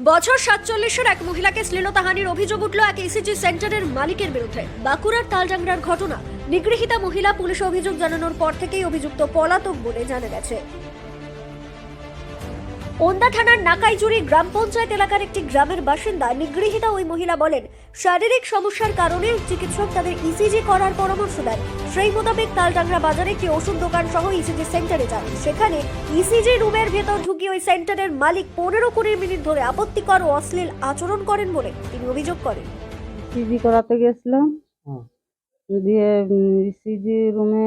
বছর সাতচল্লিশের এক মহিলাকে শ্লীলতাহানির অভিযোগ উঠল এক ইসিজি সেন্টারের মালিকের বিরুদ্ধে। বাঁকুড়ার তালডাংরার ঘটনা। নিগৃহীতা মহিলা পুলিশে অভিযোগ জানানোর পর থেকেই অভিযুক্ত পলাতক বলে জানা গেছে। ওন্দা থানার নাকাইজুড়ি গ্রাম পঞ্চায়েত এলাকার একটি গ্রামের বাসিন্দা নিগৃহীতা ওই মহিলা বলেন শারীরিক সমস্যার কারণে চিকিৎসক তাদের ইসিজি করার পরামর্শ দেন। সেই মোতাবেক তালডাংরা বাজারে একটি ওষুধ দোকান সহ ইসিজি সেন্টারে যান। সেখানে ইসিজি রুমের ভেতর ঢুকে ওই সেন্টারের মালিক পনেরো কুড়ি মিনিট ধরে আপত্তিকর ও অশ্লীল আচরণ করেন বলে তিনি অভিযোগ করেন। ইসিজি করাতে গেছিলাম দিয়ে ইসিজি রুমে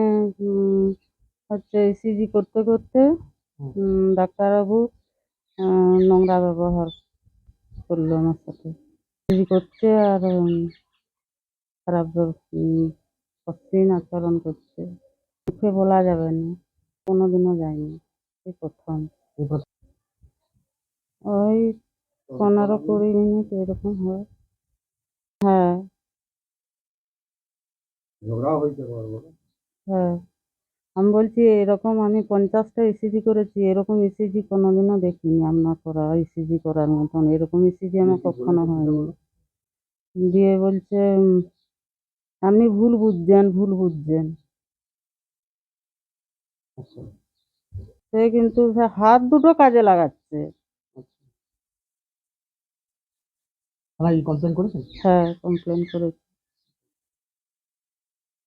হচ্ছে ইসিজি করতে করতে উম, ডাক্তারবাবু নোংরা ব্যবহার করল আমার সাথে। করছে আর খারাপ অশ্লীল আচরণ করছে। মুখে বলা যাবে না কোনোদিনও যায়নি এই প্রথম। ওই পনেরো কুড়ি মিনিট এরকম হয়। হ্যাঁ। হ্যাঁ। আমি বলছি এরকম আমি পঞ্চাশটা ইসিজি করেছি এরকম ইসিজি কোনোদিনও দেখিনি আপনার করা ইসিজি করার মতন। এরকম ইসিজি আমার কখনো হয়নি। দিয়ে বলছে আপনি ভুল বুঝছেন ভুল বুঝছেন। আচ্ছা। সে কিন্তু হাত দুটো কাজে লাগাচ্ছে। কমপ্লেন করেছেন হ্যাঁ কমপ্লেন করেছি।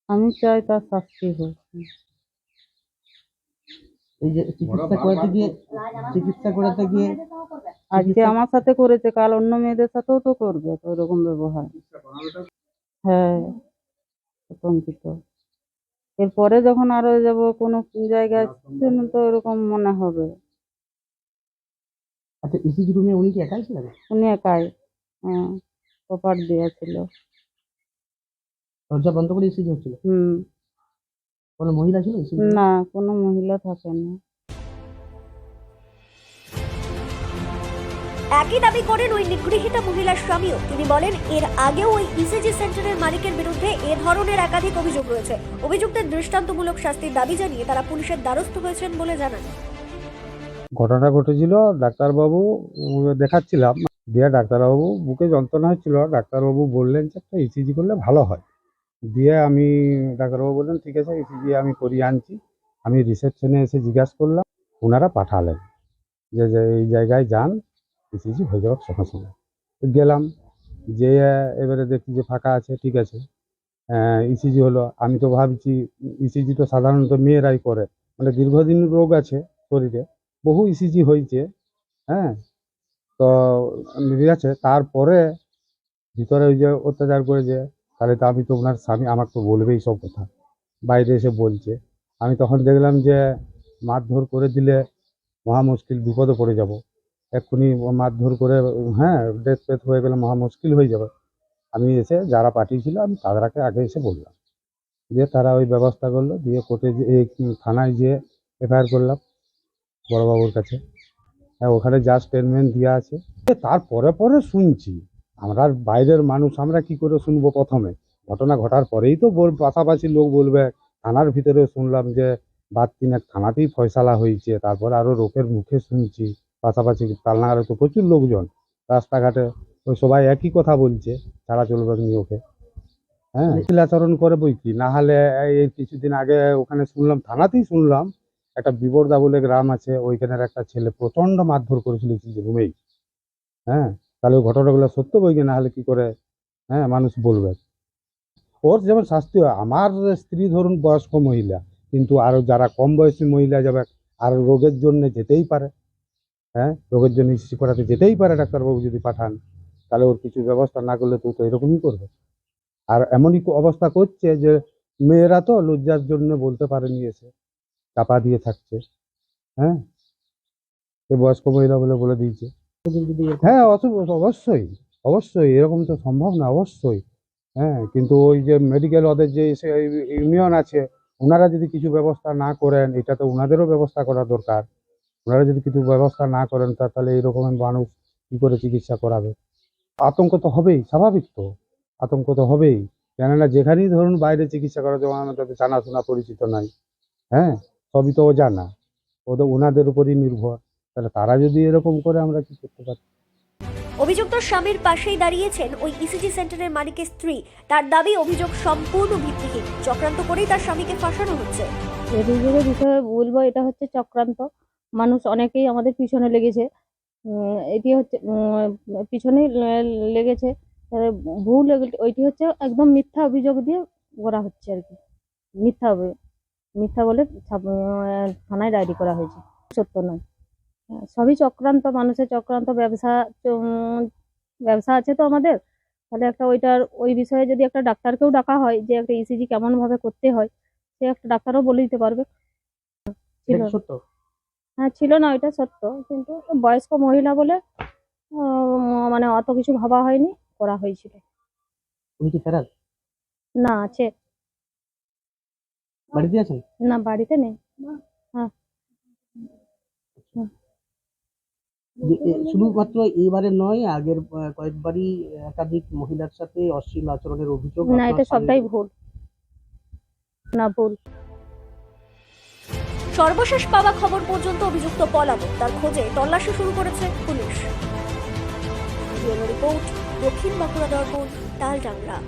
আমি চাই তার শাস্তি হোক। এই যে চিকিৎসা করাতে গিয়ে চিকিৎসা করাতে গিয়ে আজকে আমার সাথে করেছে কাল অন্য মেয়েদের সাথেও তো করবে তো ওরকম ব্যবহার। হ্যাঁ এরপরে যখন আরও যাব কোনো জায়গায় তো এরকম মনে হবে। আচ্ছা ইসিজি রুমে উনি কি একাই ছিলেন? উনি একাই হ্যাঁ কপার দেওয়া ছিল। দরজা বন্ধ করে ইসিজি হচ্ছিল? হুম। কোনো মহিলা ছিল না কোনো মহিলা থাকে না একই দাবি করেন ওই নিগৃহীতা মহিলার স্বামীও। তিনি বলেন এর আগেও ওই ইসিজি সেন্টারের মালিকের বিরুদ্ধে এ ধরনের একাধিক অভিযোগ রয়েছে। অভিযুক্তের দৃষ্টান্তমূলক শাস্তির দাবি জানিয়ে তারা পুলিশের দ্বারস্থ হয়েছেন বলে জানান। ঘটনা ঘটেছিল ডাক্তারবাবু দেখাচ্ছিলাম। দিয়ে ডাক্তারবাবু বুকে যন্ত্রণা হচ্ছিল। ডাক্তারবাবু বললেন যে একটা ইসিজি করলে ভালো হয়। দিয়ে আমি ডাক্তারবাবু বললেন, ঠিক আছে ইসিজি আমি করিয়ে আনছি। আমি রিসেপশনে এসে জিজ্ঞাসা করলাম ওনারা পাঠালেন যে যে এই জায়গায় যান ইসিজি হয়ে যাওয়ার সঙ্গে সঙ্গে গেলাম যে এবারে দেখি যে ফাঁকা আছে, ঠিক আছে। ইসিজি হলো, আমি তো ভাবছি ইসিজি তো সাধারণত মেয়েরাই করে মানে দীর্ঘদিন রোগ আছে শরীরে, বহু ইসিজি হয়েছে হ্যাঁ? তো, ঠিক আছে, তারপরে ভিতরে ওই যে অত্যাচার করেছে তাহলে তো আমি তো ওনার স্বামী, আমাকে তো বলবেই সব কথা। বাইরে এসে বলছে। আমি তখন দেখলাম যে মারধর করে দিলে মহা মুশকিল, বিপদে পড়ে যাব। এক্ষুনি মারধর করে হ্যাঁ ডেথ পেথ হয়ে গেলে মহা মুশকিল হয়ে যাবে। আমি এসে যারা পাঠিয়েছিল, আমি তাদেরকে আগে এসে বললাম। দিয়ে তারা ওই ব্যবস্থা করল, দিয়ে কোর্টে যে থানায় গিয়ে এফআইআর করলাম বড়বাবুর কাছে। হ্যাঁ ওখানে যা স্টেটমেন্ট দেওয়া আছে, তারপরে পরে শুনছি। আমরা বাইরের মানুষ, আমরা কি করে শুনব প্রথমে? ঘটনা ঘটার পরেই তো পাশাপাশি লোক বলবে, থানার ভিতরে শুনলাম যে বাদ তিনেক থানাতেই ফয়সালা হয়েছে, তারপরে আরও লোকের মুখে শুনছি, পাশাপাশি তালনাগারে তো প্রচুর লোকজন, রাস্তাঘাটে ওই সবাই একই কথা বলছে, ছাড়া চলবে নি ওকে? হ্যাঁ আচরণ করে বই কি? না হলে এই কিছুদিন আগে ওখানে শুনলাম, থানাতেই শুনলাম, একটা বিবরদা বলে গ্রাম আছে, ওইখানের একটা ছেলে প্রচণ্ড মারধর করেছিল রুমেই। হ্যাঁ তাহলে ওই ঘটনাগুলো সত্য বই না হলে কি করে হ্যাঁ মানুষ বলবে? ওর যেমন শাস্তি হয়, আমার স্ত্রী ধরুন বয়স্ক মহিলা, কিন্তু আরও যারা কম বয়সী মহিলা যাবে, আর রোগের জন্য যেতেই পারে হ্যাঁ রোগের জন্য ইসি করাতে যেতেই পারে ডাক্তারবাবু যদি পাঠান, তাহলে ওর কিছু ব্যবস্থা না করলে তো তো এরকমই করবে। আর এমনই অবস্থা করছে যে মেয়েরা তো লজ্জার জন্য বলতে পারেনি এসে, চাপা দিয়ে থাকছে হ্যাঁ সে বয়স্ক মহিলা বলে বলে দিয়েছে। হ্যাঁ অবশ্যই অবশ্যই, এরকম তো সম্ভব না, অবশ্যই। হ্যাঁ কিন্তু ওই যে মেডিকেল ওদের যে ইউনিয়ন আছে, ওনারা যদি কিছু ব্যবস্থা না করেন, এটা তো ওনাদেরও ব্যবস্থা করা দরকার। ওনারা যদি কিছু ব্যবস্থা না করেন, তা তাহলে এইরকম মানুষ কি করে চিকিৎসা করাবে? আতঙ্ক তো হবেই, স্বাভাবিক তো, আতঙ্ক তো হবেই। কেননা যেখানেই ধরুন বাইরে চিকিৎসা করা যাবে আমাদের তো জানাশোনা পরিচিত নাই। হ্যাঁ সবই তো জানা ওদের, ওনাদের উপরই নির্ভর। তাহলে তারা যদি এরকম করে আমরা কি করতে পারি? অভিযুক্ত স্বামীর পাশেই দাঁড়িয়েছেন ওই ইসিজি সেন্টারের মালিকের স্ত্রী। তার দাবি অভিযোগ সম্পূর্ণ ভিত্তিহীন। চক্রান্ত করেই তার স্বামীকে ফাঁসানো হচ্ছে। অভিযোগের বিষয়ে বলব এটা হচ্ছে চক্রান্ত। মানুষ অনেকেই আমাদের পিছনে লেগেছে। উম, এটি হচ্ছে উম, পিছনেই লেগেছে। ভুল ওইটি হচ্ছে একদম মিথ্যা অভিযোগ দিয়ে করা হচ্ছে আর কি। মিথ্যা মিথ্যা বলে থানায় ডায়েরি করা হয়েছে। সত্য নয়। সবই চক্রান্ত মানুষের চক্রান্ত ব্যবসা ব্যবসা আছে তো আমাদের। তাহলে একটা ওইটার ওই বিষয়ে যদি একটা ডাক্তারকেও ডাকা হয় যে একটা ইসিজি কেমন ভাবে করতে হয় সে একটা ডাক্তারও বলে দিতে পারবে। হ্যাঁ ছিল না ওইটা সত্য। কিন্তু বয়স্ক মহিলা বলে মানে অত কিছু ভাবা হয়নি করা হয়েছিল। না আছে। বাড়িতে আছেন? না বাড়িতে নেই। হ্যাঁ। এ- শুধুমাত্র এবারে নয় আগের কয়েকবারই একাধিক মহিলার সাথে অশ্লীল আচরণের অভিযোগ না এটা সবটাই ভুল। না ভুল। সর্বশেষ পাওয়া খবর পর্যন্ত অভিযুক্ত পলাতক তার খোঁজে তল্লাশি শুরু করেছে পুলিশ। রিপোর্ট দক্ষিণ বাঁকুড়া দর্পণ তালডাংরা।